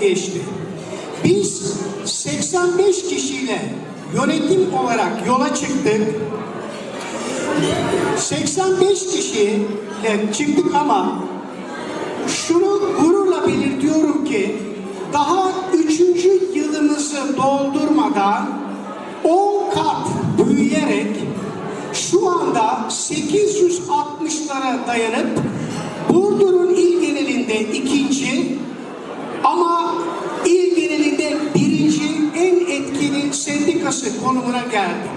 geçti. Biz 85 kişiyle yönetim olarak yola çıktık. 85 kişiyle çıktık ama şunu gururla belirtiyorum ki daha üçüncü yılımızı doldurmadan 10 kat büyüyerek şu anda 860'lara dayanıp Burdur'un il genelinde ikinci ama il genelinde birinci en etkili sendikası konumuna geldik.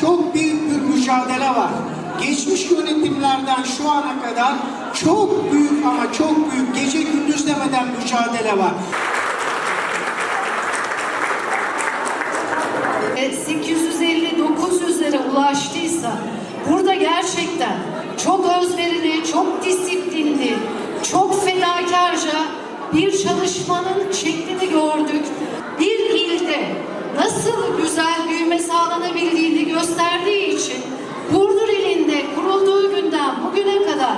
Çok büyük bir mücadele var. Geçmiş yönetimlerden şu ana kadar çok büyük ama çok büyük gece gündüz demeden mücadele var. E, 850-900'lere ulaştıysa burada gerçekten çok özverili, çok disiplinli, çok fedakarca bir çalışmanın şeklini gördük. Bir büyüme sağlanabildiğini gösterdiği için Burdur ilinde kurulduğu günden bugüne kadar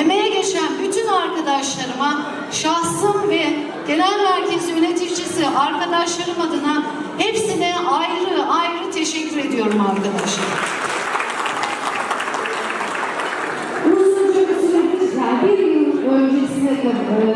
emeğe geçen bütün arkadaşlarıma şahsım ve genel merkez yöneticisi arkadaşlarım adına hepsine ayrı ayrı teşekkür ediyorum arkadaşlar. Uzunca bir süredir, yani bir yıl öncesine kadar,